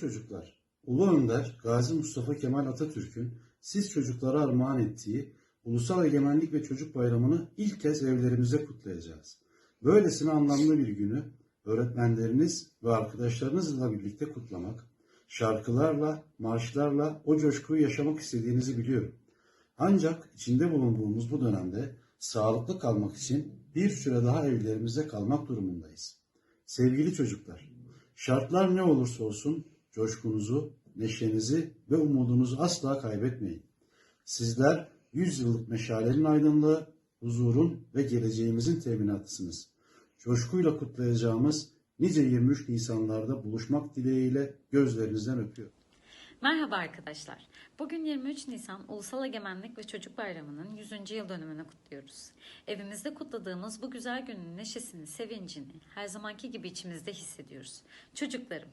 çocuklar, Ulu Önder Gazi Mustafa Kemal Atatürk'ün siz çocuklara armağan ettiği Ulusal Egemenlik ve Çocuk Bayramı'nı ilk kez evlerimizde kutlayacağız. Böylesine anlamlı bir günü öğretmenleriniz ve arkadaşlarınızla birlikte kutlamak, şarkılarla, marşlarla o coşkuyu yaşamak istediğinizi biliyorum. Ancak içinde bulunduğumuz bu dönemde sağlıklı kalmak için bir süre daha evlerimizde kalmak durumundayız. Sevgili çocuklar, şartlar ne olursa olsun coşkunuzu, neşenizi ve umudunuzu asla kaybetmeyin. Sizler 100 yıllık meşalenin aydınlığı, huzurun ve geleceğimizin teminatısınız. Coşkuyla kutlayacağımız nice 23 Nisanlarda buluşmak dileğiyle gözlerinizden öpüyorum. Merhaba arkadaşlar. Bugün 23 Nisan Ulusal Egemenlik ve Çocuk Bayramı'nın 100. yıl dönümünü kutluyoruz. Evimizde kutladığımız bu güzel günün neşesini, sevincini her zamanki gibi içimizde hissediyoruz. Çocuklarım,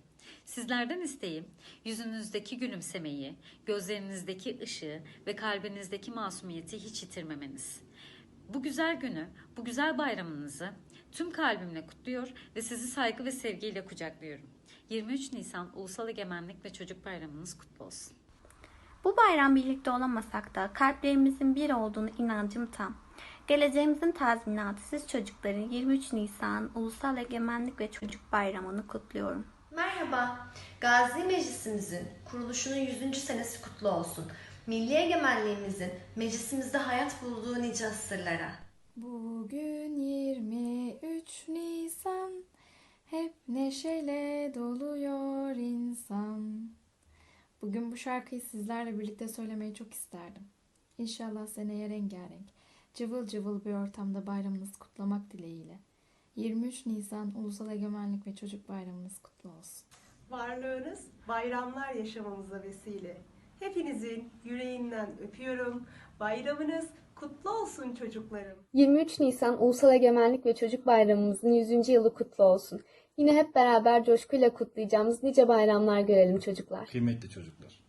sizlerden isteğim yüzünüzdeki gülümsemeyi, gözlerinizdeki ışığı ve kalbinizdeki masumiyeti hiç yitirmemeniz. Bu güzel günü, bu güzel bayramınızı tüm kalbimle kutluyor ve sizi saygı ve sevgiyle kucaklıyorum. 23 Nisan Ulusal Egemenlik ve Çocuk Bayramınız kutlu olsun. Bu bayram birlikte olamasak da kalplerimizin bir olduğunu inancım tam. Geleceğimizin tazminatı siz çocukların 23 Nisan Ulusal Egemenlik ve Çocuk Bayramı'nı kutluyorum. Merhaba, Gazi Meclisimizin kuruluşunun 100. senesi kutlu olsun. Milli egemenliğimizin meclisimizde hayat bulduğu nice asırlara. Bugün 23 Nisan Hep neşeyle doluyor insan Bugün bu şarkıyı sizlerle birlikte söylemeyi çok isterdim. İnşallah seneye rengarenk, cıvıl cıvıl bir ortamda bayramınızı kutlamak dileğiyle. 23 Nisan Ulusal Egemenlik ve Çocuk Bayramınız kutlu olsun. Varlığınız bayramlar yaşamamıza vesile. Hepinizin yüreğinden öpüyorum. Bayramınız kutlu olsun çocuklarım. 23 Nisan Ulusal Egemenlik ve Çocuk Bayramımızın 100. yılı kutlu olsun. Yine hep beraber coşkuyla kutlayacağımız nice bayramlar görelim çocuklar. Kıymetli çocuklar,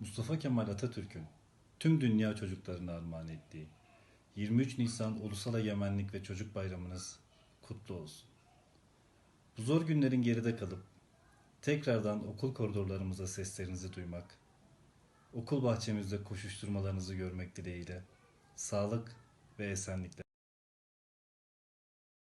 Mustafa Kemal Atatürk'ün tüm dünya çocuklarına armağan ettiği 23 Nisan Ulusal Egemenlik ve Çocuk Bayramınız kutlu olsun. Bu zor günlerin geride kalıp tekrardan okul koridorlarımıza seslerinizi duymak, okul bahçemizde koşuşturmalarınızı görmek dileğiyle sağlık ve esenlikler